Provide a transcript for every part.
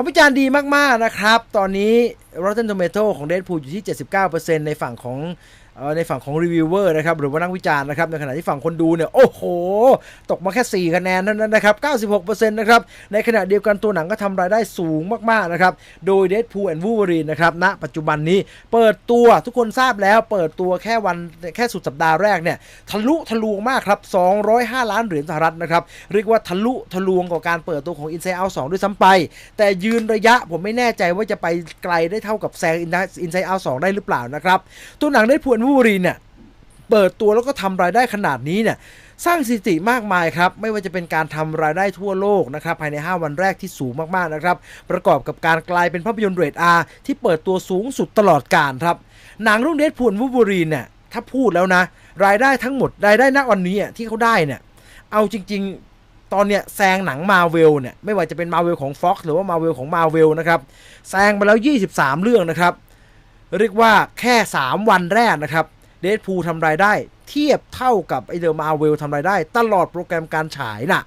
คำวิจารณ์ดีมากๆนะครับ ตอนนี้ Rotten Tomato ของ Deadpool อยู่ที่ 79%ในฝั่งของ ในฝั่งของรีวิวเวอร์นะครับหรือว่านักวิจารณ์นะครับในขณะที่ฝั่งคนดูเนี่ยโอ้โห ตกมาแค่ 4 คะแนนเท่านั้นนะครับ 96%นะครับในขณะเดียวกันตัวหนังก็ทำรายได้สูงมากๆนะครับโดย Deadpool and Wolverine นะครับณปัจจุบันนี้เปิดตัวทุกคนทราบแล้วเปิดตัวแค่วันแค่สุดสัปดาห์แรกเนี่ยทะลุทะลวงมากครับ 205 ล้านเหรียญสหรัฐนะครับเรียกว่าทะลุทะลวงกว่าการเปิดตัวของ Inside Out 2 ด้วยซ้ำไป แต่ยืนระยะผมไม่แน่ใจว่าจะไปไกลได้เท่ากับแซง Inside Out 2 ได้หรือเปล่านะครับตัวหนัง Deadpool and Wolverine เนี่ยเปิดตัวแล้วก็ทำรายได้ขนาดนี้เนี่ยสร้างสถิติมากมายครับ ไม่ว่าจะเป็นการทำรายได้ทั่วโลกนะครับ ภายใน 5 วันแรกที่สูงมากๆนะครับ ประกอบกับการกลายเป็นภาพยนตร์เรท R ที่เปิดตัวสูงสุดตลอดกาลครับ หนังเรื่องเดดพูลวูบูรีเนี่ยถ้าพูดแล้วนะ รายได้ทั้งหมดรายได้ณวันนี้ที่เขาได้เนี่ยเอาจริงๆ ตอนเนี้ยแซงหนังมาเวลเนี่ยไม่ว่าจะเป็นมาเวลของ Fox หรือว่ามาเวลของมาเวลนะครับแซงไปแล้ว 23 เรื่องนะครับ เรียกว่าแค่ 3 วันแรกนะครับเดดพูทำรายได้เทียบเท่ากับไอเดอร์มาเวลทำรายได้ ตลอดโปรแกรมการฉายน่ะ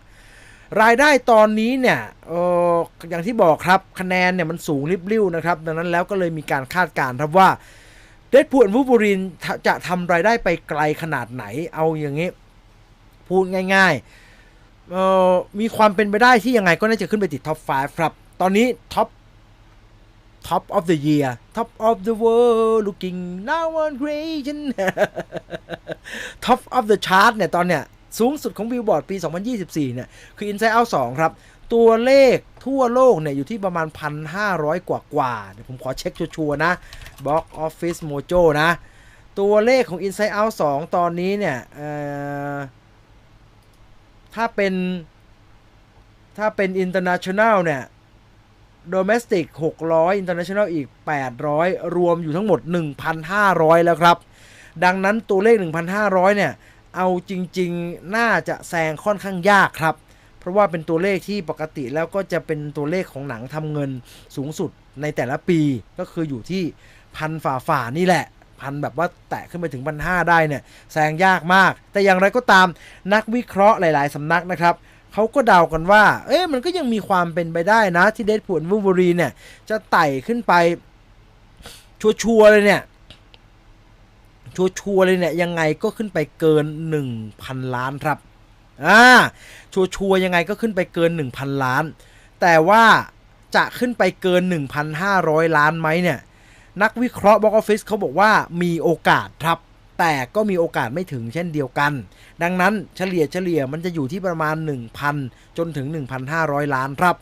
รายได้ตอนนี้เนี่ยอออย่างที่บอกครับคะแนนเนี่ยมันสูงริบลิ่วนะครับ ดังนั้นแล้วก็เลยมีการคาดการณ์ครับว่าเดดพูลวูบูรินจะทำรายได้ไปไกลขนาดไหนเอาอย่างนี้ พูดง่ายๆออมีความเป็นไปได้ที่ยังไงก็น่าจะขึ้นไปติดท็อป 5 ครับ ตอนนี้ท็อป Top of the year Top of the world looking now on creation Top of the chart เนี่ย ตอนเนี้ยสูงสุดของบิลบอร์ดปี 2024 เนี่ย คือ Inside Out 2 ครับ ตัวเลขทั่วโลกเนี่ย อยู่ที่ประมาณ 1,500 กว่ากว่าเดี๋ยวผมขอเช็คชัวร์ๆนะ Box Office Mojo นะ ตัวเลขของ Inside Out 2 ตอนนี้เนี่ยถ้าเป็นถ้าเป็น international เนี่ย domestic 600 international อีก 800 รวมอยู่ทั้งหมด 1,500 แล้วครับ ดังนั้นตัวเลข 1,500 เนี่ย เอาจริงๆ น่าจะแซงค่อนข้างยากครับ เพราะว่าเป็นตัวเลขที่ปกติแล้วก็จะเป็นตัวเลขของหนังทำเงินสูงสุดในแต่ละปีก็คืออยู่ที่พันฝ่าฝ่านี่แหละ พันแบบว่าแตะขึ้นไปถึงพันห้าได้เนี่ย แซงยากมาก แต่อย่างไรก็ตามนักวิเคราะห์หลาย ๆสำนักนะครับ เขาก็เดากันว่า เอ๊ะมันก็ยังมีความเป็นไปได้นะ ที่เดดพูลวูบูรีเนี่ย จะไต่ขึ้นไป ชัวร์ๆเลยเนี่ย ชัวร์ๆเลยเนี่ย ยังไงก็ขึ้นไปเกิน 1,000 ล้านครับ อ่า ชัวร์ๆยังไงก็ขึ้นไปเกิน 1,000 ล้าน แต่ว่าจะขึ้นไปเกิน 1,500 ล้านไหมเนี่ย นักวิเคราะห์บ็อกออฟฟิศเขาบอกว่ามีโอกาสครับ แต่ก็มีโอกาสไม่ถึงเช่นเดียวกัน ดังนั้นเฉลี่ยเฉลี่ยมันจะอยู่ที่ประมาณ 1,000 จนถึง 1,500 ล้านครับ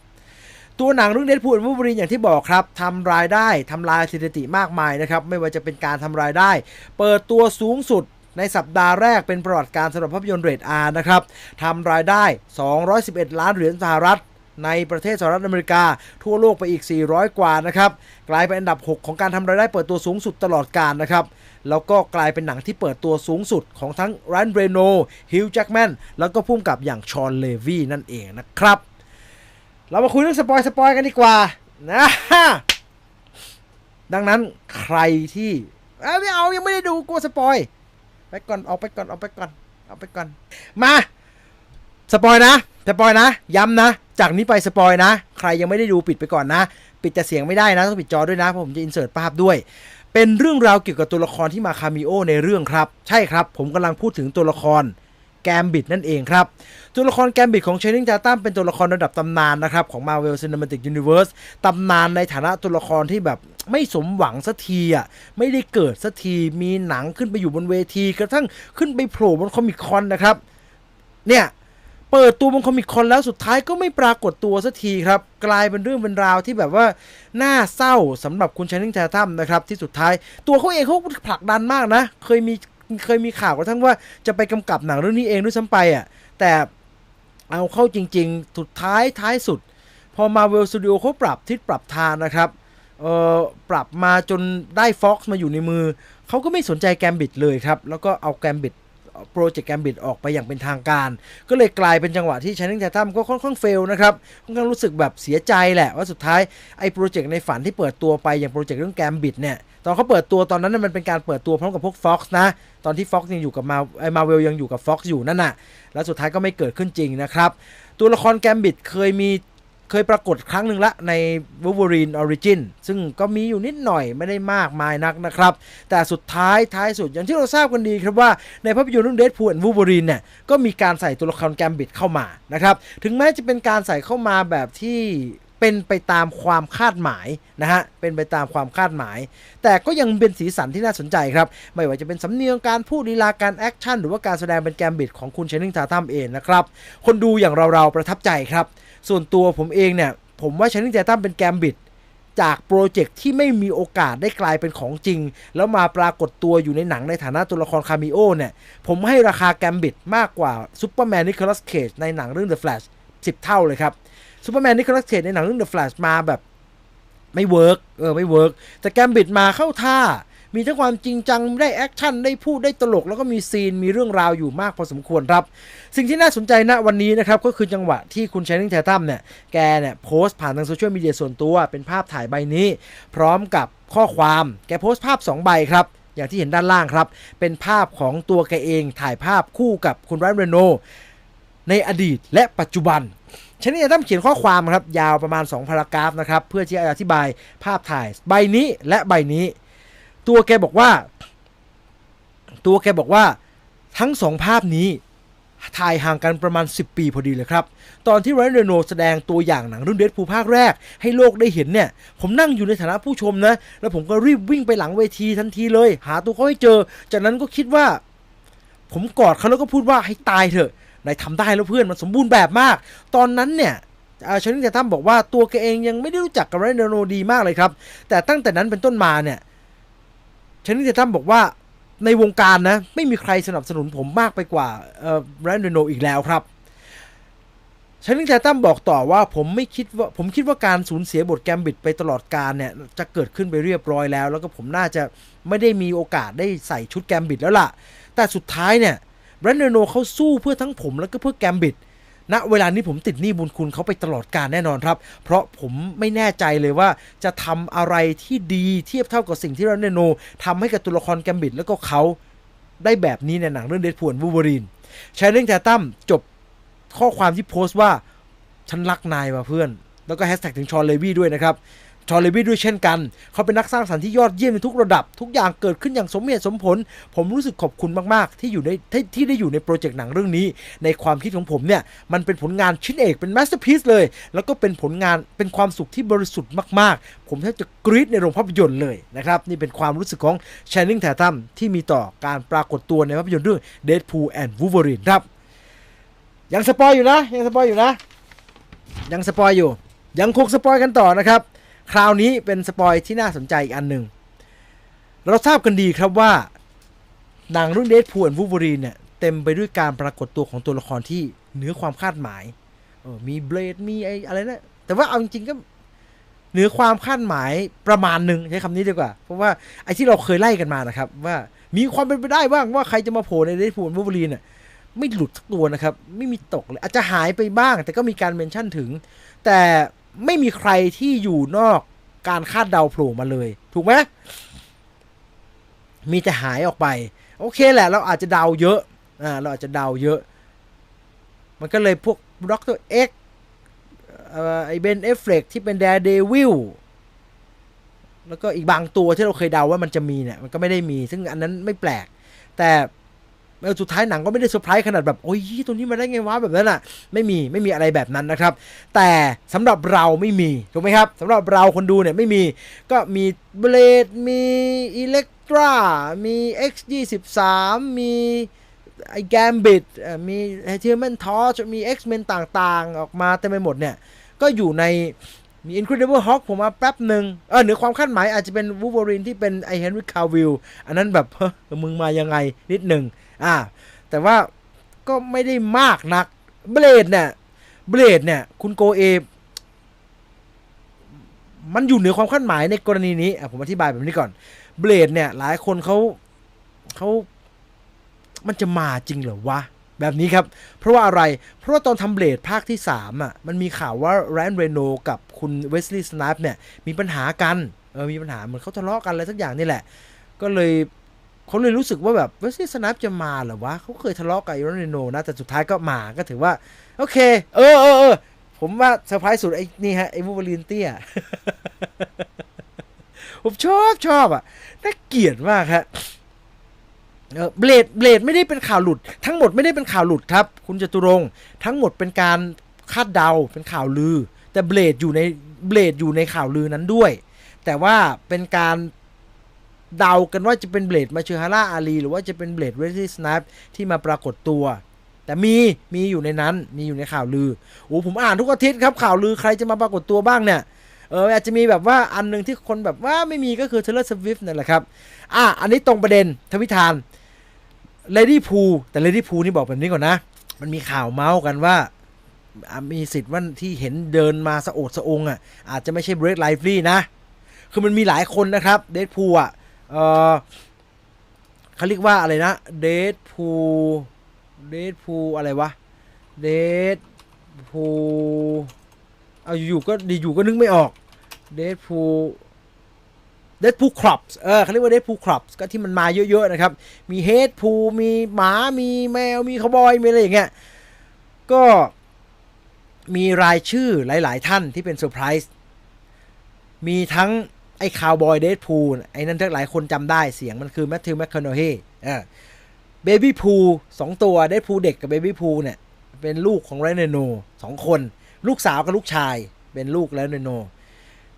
ตัวหนังเรื่องเดดพูลวูบรีนอย่างที่บอกครับทำรายได้ทำลายสถิติมากมายนะครับ ไม่ว่าจะเป็นการทำรายได้ เปิดตัวสูงสุดในสัปดาห์แรกเป็นประวัติการสำหรับภาพยนตร์เรท R นะครับทำรายได้ 211 ล้านเหรียญสหรัฐ ในประเทศสหรัฐอเมริกา ทั่วโลกไปอีก 400 กว่านะครับกลายเป็นอันดับ 6 ของการทำรายได้เปิดตัวสูงสุดตลอดการนะครับแล้วก็กลายเป็นหนังที่เปิดตัวสูงสุดของทั้งรันเรโนฮิลแจ็กแมนแล้วก็พุ่มกับอย่างชอนเลวีนั่นเองนะครับ เรามาคุยเรื่องสปอยสปอยกันดีกว่านะดังนั้นใครที่เอ้ยไม่เอายังไม่ได้ดูกลัวสปอยไปก่อนเอาไปก่อนเอาไปก่อนเอาไปก่อนมา สปอยนะสปอยนะ ย้ำนะ จากนี้ไปสปอยนะ ใครยังไม่ได้ดูปิดไปก่อนนะ ปิดแต่เสียงไม่ได้นะ ต้องปิดจอด้วยนะเพราะผมจะอินเสิร์ตภาพด้วย เป็นเรื่องราวเกี่ยวกับตัวละครที่มาคามิโอในเรื่องครับ ใช่ครับ ผมกำลังพูดถึงตัวละครแกมบิดนั่นเองครับ ตัวละครแกมบิดของเชนนิงจาตัมเป็นตัวละครระดับตำนานนะครับ ของ Marvel Cinematic Universe ตำนานในฐานะตัวละครที่แบบไม่สมหวังสักทีอะไม่ได้เกิดสักทีมีหนังขึ้นไปอยู่บนเวที กระทั่งขึ้นไปโผล่บนคอมิคอนนะครับ เนี่ย เปิดตัวบนคอมิคอนแล้วสุดท้ายก็ไม่ปรากฏตัวสักทีครับ กลายเป็นเรื่องเป็นราวที่แบบว่า น่าเศร้าสำหรับคุณชานิงจาตัมนะครับที่สุดท้าย ตัวเขาเองเขาผลักดันมากนะ เคยมีเคยมีข่าวกระทั่งว่าจะไปกำกับหนังเรื่องนี้เองด้วยซ้ำไปอะแต่เอาเข้าจริง ๆ สุดท้ายท้ายสุด พอ Marvel Studio เขาปรับทิศปรับทางนะครับเอ่อปรับมาจนได้ Fox มาอยู่ในมือ เขาก็ไม่สนใจแกมบิดเลยครับ แล้วก็เอาแกมบิด โปรเจกต์แกมบิดออกไปอย่างเป็นทางการ ก็เลยกลายเป็นจังหวะที่ชานิงแททัมก็ค่อนข้างเฟลนะครับค่อนข้างรู้สึกแบบเสียใจแหละว่าสุดท้ายไอ้โปรเจกต์ในฝันที่เปิดตัวไปอย่างโปรเจกต์เรื่องแกมบิดเนี่ยตอนเขาเปิดตัวตอนนั้นนะมันเป็นการเปิดตัวพร้อมกับพวก Fox นะ ตอนที่ Fox ยังอยู่กับมาไอ้มาเวลยังอยู่กับ Fox อยู่นั่นน่ะ แล้วสุดท้ายก็ไม่เกิดขึ้นจริงนะครับ ตัวละครแกมบิดเคยมี เคยปรากฏครั้งหนึ่งละใน Wolverine Origin ซึ่งก็มีอยู่นิดหน่อยไม่ได้มากมายนักนะครับ แต่สุดท้ายท้ายสุดอย่างที่เราทราบกันดีครับว่าในภาพยนตร์เรื่อง Deadpool and Wolverine เนี่ยก็มีการใส่ตัวละครแกมบิดเข้ามานะครับ ถึงแม้จะเป็นการใส่เข้ามาแบบที่เป็นไปตามความคาดหมายนะฮะ เป็นไปตามความคาดหมาย แต่ก็ยังเป็นสีสันที่น่าสนใจครับ ไม่ว่าจะเป็นสำเนียงการพูดลีลาการแอคชั่นหรือว่าการแสดงเป็นแกมบิดของคุณเชนนิงทาทัมเองนะครับ คนดูอย่างเราๆประทับใจครับ ส่วนตัวผมเองเนี่ย ผมว่าชนนิงทาทัมเป็นแกมบิดจากโปรเจกต์ที่ไม่มีโอกาสได้กลายเป็นของจริง แล้วมาปรากฏตัวอยู่ในหนังในฐานะตัวละครคาเมโอเนี่ย ผมให้ราคาแกมบิดมากกว่าซูเปอร์แมนนิโคลัสเคจในหนังเรื่อง The Flash 10 เท่าเลยครับซูเปอร์แมนนิโคลัสเคจในหนังเรื่อง The Flash มาแบบไม่เวิร์กเออไม่เวิร์กแต่แกมบิดมาเข้าท่า มีทั้งความจริงจังได้แอคชั่นได้พูดได้ตลก แล้วก็มีซีนมีเรื่องราวอยู่มากพอสมควรครับ สิ่งที่น่าสนใจณวันนี้นะครับก็คือจังหวะที่คุณชายนิงแททัมเนี่ยแกเนี่ยโพสต์ผ่านทางโซเชียลมีเดียส่วนตัวเป็นภาพถ่ายใบนี้ พร้อมกับข้อความแกโพสต์ภาพ 2 ใบครับอย่างที่เห็นด้านล่างครับ เป็นภาพของตัวแกเองถ่ายภาพคู่กับคุณไรนเรโนในอดีตและปัจจุบันชนิดจะต้องเขียนข้อความครับ ยาวประมาณ 2 พารากราฟนะครับ เพื่อที่จะอธิบายภาพถ่ายใบนี้และใบนี้ ตัวแกบอกว่า ตัวแกบอกว่าทั้งสองภาพนี้ถ่ายห่างกันประมาณ 10 ปีพอดีเลยครับ ตอนที่ไรอันเรโนแสดงตัวอย่างหนังเรื่องเดดพูภาคแรก ให้โลกได้เห็นเนี่ย ผมนั่งอยู่ในฐานะผู้ชมนะ แล้วผมก็รีบวิ่งไปหลังเวทีทันทีเลย หาตัวเขาให้เจอ จากนั้นก็คิดว่า ผมกอดเขาแล้วก็พูดว่าให้ตายเถอะนายทำได้แล้วเพื่อนมันสมบูรณ์แบบมาก ตอนนั้นเนี่ยชนิดแต่ตั้มบอกว่าตัวแกเองยังไม่ได้รู้จักกับไรอันเรโนดีมากเลยครับ แต่ตั้งแต่นั้นเป็นต้นมาเนี่ย ชนิดแต่ตั้มบอกว่าในวงการนะ ไม่มีใครสนับสนุนผมมากไปกว่าแบรนด์โนอีกแล้วครับชานิงแทตัมบอกต่อว่าผมไม่คิดว่าผมคิดว่าการสูญเสียบทแกมบิดไปตลอดการเนี่ย จะเกิดขึ้นไปเรียบร้อยแล้ว แล้วก็ผมน่าจะไม่ได้มีโอกาสได้ใส่ชุดแกมบิดแล้วล่ะ แต่สุดท้ายเนี่ยแบรนด์โนเขาสู้เพื่อทั้งผมแล้วก็เพื่อแกมบิด ณเวลานี้ผมติดหนี้บุญคุณเขาไปตลอดการแน่นอนครับ เพราะผมไม่แน่ใจเลยว่าจะทำอะไรที่ดีเทียบเท่ากับสิ่งที่แรนด์โนทำให้กับตัวละครแกมบิดแล้วก็เขาได้แบบนี้ในหนังเรื่องเดดพูลวูเวอรีนชายเรื่องแทตั้มจบข้อความที่โพสต์ว่าฉันรักนายว่ะเพื่อน แล้วก็แฮชแท็กถึงชอนเลวี่ด้วยนะครับ ชอนเลวี่ด้วยเช่นกัน เขาเป็นนักสร้างสรรค์ที่ยอดเยี่ยมในทุกระดับ ทุกอย่างเกิดขึ้นอย่างสมเหตุสมผล ผมรู้สึกขอบคุณมาก ๆ ที่อยู่ในที่ที่ได้อยู่ในโปรเจกต์หนังเรื่องนี้ ในความคิดของผมเนี่ย มันเป็นผลงานชิ้นเอกเป็นมาสเตอร์พีซเลย แล้วก็เป็นผลงานเป็นความสุขที่บริสุทธิ์มาก ๆ ผมแทบจะกรี๊ดในโรงภาพยนตร์เลยนะครับนี่เป็นความรู้สึกของ Channing Tatum ที่มีต่อการปรากฏตัวในภาพยนตร์เรื่อง Deadpool and Wolverine ครับยังสปอยอยู่นะยังสปอยอยู่นะยังสปอยอยู่ยังคงสปอยกันต่อนะครับ คราวนี้เป็นสปอยที่น่าสนใจอีกอันหนึ่ง เราทราบกันดีครับว่าหนังเรื่อง Deadpool and Wolverine เนี่ย เต็มไปด้วยการปรากฏตัวของตัวละครที่เหนือความคาดหมายออมีเบลดมีไออะไรนะ แต่ว่าเอาจริงๆก็เหนือความคาดหมายประมาณหนึ่งใช้คำนี้ดีกว่า เพราะว่าไอที่เราเคยไล่กันมานะครับ ว่ามีความเป็นไปได้บ้างว่าใครจะมาโผล่ใน Deadpool and Wolverine เนี่ยไม่หลุดสักตัวนะครับ ไม่มีตกเลยอาจจะหายไปบ้าง แต่ก็มีการเมนชั่นถึง แต่ ไม่มีใครที่อยู่นอกการคาดเดาโผล่มาเลย ถูกไหมมีแต่หายออกไป โอเคแหละ เราอาจจะเดาเยอะอ่าเราอาจจะเดาเยอะ มันก็เลยพวกด็อกเตอร์เอ็กไอเบนเอฟเฟกที่เป็นแดร์เดวิลแล้วก็อีกบางตัวที่เราเคยเดาว่ามันจะมีเนี่ย มันก็ไม่ได้มี ซึ่งอันนั้นไม่แปลก แต่ เออสุดท้ายหนังก็ไม่ได้เซอร์ไพรส์ขนาดแบบ โอ้ยตัวนี้มาได้ไงวะแบบนั้นอะ ไม่มีไม่มีอะไรแบบนั้นนะครับ แต่สำหรับเราไม่มี ถูกไหมครับสำหรับเราคนดูเนี่ยไม่มีก็มีเบลดมีอิเล็กตรามี X23 มีไอ้แกมบิดมีเทอร์แมนทอชมี X-Men ต่างๆ ออกมาเต็มไปหมดเนี่ย ก็อยู่ในมี Incredible Hulk ผมมาแป๊บหนึ่งเออเหนือความคาดหมายอาจจะเป็น Wolverine ที่เป็นไอเฮนรี่คาวิลอันนั้นแบบเฮ้ยมึงมายังไงนิดหนึ่ง อ่า แต่ว่าก็ไม่ได้มากนัก เบลดเนี่ย เบลดเนี่ย คุณโกเอ มันอยู่เหนือความคาดหมายในกรณีนี้อะผมอธิบายแบบนี้ก่อน เบลดเนี่ย หลายคนเขาเขา มันจะมาจริงเหรอวะ แบบนี้ครับ เพราะว่าอะไร เพราะว่าตอนทำเบลดภาคที่ 3 อะ มันมีข่าวว่าแรนเรโนกับคุณเวสลีย์สไนป์เนี่ย มีปัญหากัน เออ มีปัญหาเหมือนเขาทะเลาะกันอะไรสักอย่างนี่แหละ ก็เลย เขาเลยรู้สึกว่าแบบเวสลีย์สนป์จะมาเหรอวะเขาเคยทะเลาะกับแรนเรโนนะแต่สุดท้ายก็มาก็ถือว่า โอเค เออเออเออผมว่าเซอร์ไพรส์สุดไอ้นี่ฮะไอ้วูบลินเตี้ยผมชอบชอบอะน่าเกลียดมากฮะเออเบลดเบลดไม่ได้เป็นข่าวหลุด ทั้งหมดไม่ได้เป็นข่าวหลุดครับ คุณจตุรงทั้งหมดเป็นการคาดเดาเป็นข่าวลือ แต่เบลดอยู่ในเบลดอยู่ในข่าวลือนั้นด้วย แต่ว่าเป็นการ เดากันว่าจะเป็นเบลดมาเชอฮาร่าอาลีหรือว่าจะเป็นเบลดเวสตี้สไนปที่มาปรากฏตัว แต่มีมีอยู่ในนั้นมีอยู่ในข่าวลือโอ้ผมอ่านทุกอาทิตย์ครับข่าวลือใครจะมาปรากฏตัวบ้างเนี่ยเอออาจจะมีแบบว่าอันหนึ่งที่คนแบบว่าไม่มีก็คือ Taylor Swift นั่นแหละครับอะอันนี้ตรงประเด็นทวิธาน Lady p o o แต่ Lady p o o นี่บอกแบบนี้ก่อนนะ มันมีข่าวเมาส์กันว่ามีสิทธิ์ว่าที่เห็นเดินมาสะโอดสะองอะอาจจะไม่ใช่ Break Lively นะ คือมันมีหลายคนนะครับ Dead p o o อะ เออเขาเรียกว่าอะไรนะ Dead p o o Dead p o o อะไรวะ Dead p o o เอาอยู่ๆก็ดีอยู่ก็นึกไม่ออกเดดพูเดดพูครอปเออเขาเรียกว่าเดดพูครอปก็ที่มันมาเยอะๆนะครับ มีเฮดพูมีหมา มีแมว มีคาวบอย มีอะไรอย่างเงี้ย ก็มีรายชื่อหลายๆท่านที่เป็นเซอร์ไพรส์ มีทั้ง ไอ้คาวบอยเดดพูไอ้นั่นทั้งหลายคนจำได้เสียงมันคือแมทธิวแมคคอนโนเฮเออเบบี้พูสองตัวเดดพูเด็กกับเบบี้พูเนี่ย เป็นลูกของไรเนโนสองคน ลูกสาวกับลูกชาย เป็นลูกแล้วเนโน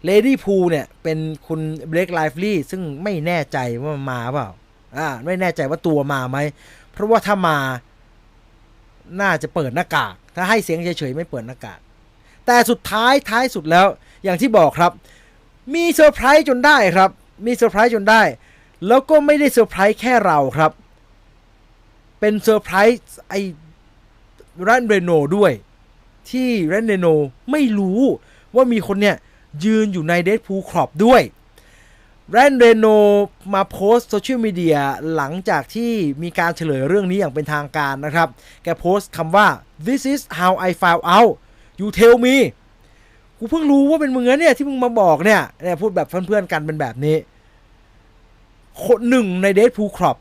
เลดี้พูเนี่ย เป็นคุณเบ a กไลฟ์ลี่ซึ่งไม่แน่ใจว่ามันมาเปล่าอ่าไม่แน่ใจว่าตัวมาไหม เพราะว่าถ้ามาน่าจะเปิดหน้ากาก ถ้าให้เสียงเฉยๆไม่เปิดหน้ากาก แต่สุดท้ายท้ายสุดแล้ว อย่างที่บอกครับ มีเซอร์ไพรส์จนได้ครับ มีเซอร์ไพรส์จนได้ แล้วก็ไม่ได้เซอร์ไพรส์แค่เราครับ เป็นเซอร์ไพรส์ไอ้รันเรโนด้วย ที่แรนเดโนไม่รู้ว่ามีคนเนี่ย ยืนอยู่ในเด p พูครอปด้วยแรนเดโนมาโพสโซเชียลมีเดียหลังจากที่มีการเฉลยเรื่องนี้อย่างเป็นทางการนะครับ แกโพสต์คำว่า this is how I found out you tell me กูเพิ่งรู้ว่าเป็นมึงนะเนี่ยที่มึงมาบอกเนี่ยเนี่ยพูดแบบเพื่อนๆกันเป็นแบบนี้คนหนึ่งในเด p พูครอป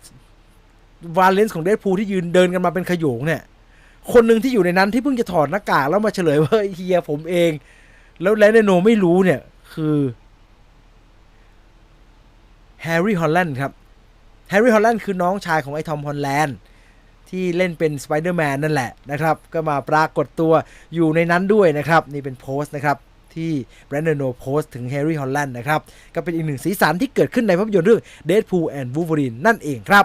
วาเลนส์ของเด p พูที่ยืนเดินกันมาเป็นขยงเนี่ย คนหนึ่งที่อยู่ในนั้นที่เพิ่งจะถอดหน้ากากแล้วมาเฉลยว่าเฮียผมเอง แล้วแลนโนไม่รู้เนี่ย คือแฮร์รี่ฮอลแลนด์ครับแฮร์รี่ฮอลแลนด์คือน้องชายของไอ้ทอมฮอลแลนด์ที่เล่นเป็นสไปเดอร์แมนนั่นแหละนะครับ ก็มาปรากฏตัวอยู่ในนั้นด้วยนะครับ นี่เป็นโพสต์นะครับ ที่แบรนด์โนโพสต์ถึงแฮร์รี่ฮอลแลนด์นะครับ ก็เป็นอีกหนึ่งสีสันที่เกิดขึ้นในภาพยนตร์เรื่อง Deadpool and Wolverine นั่นเองครับ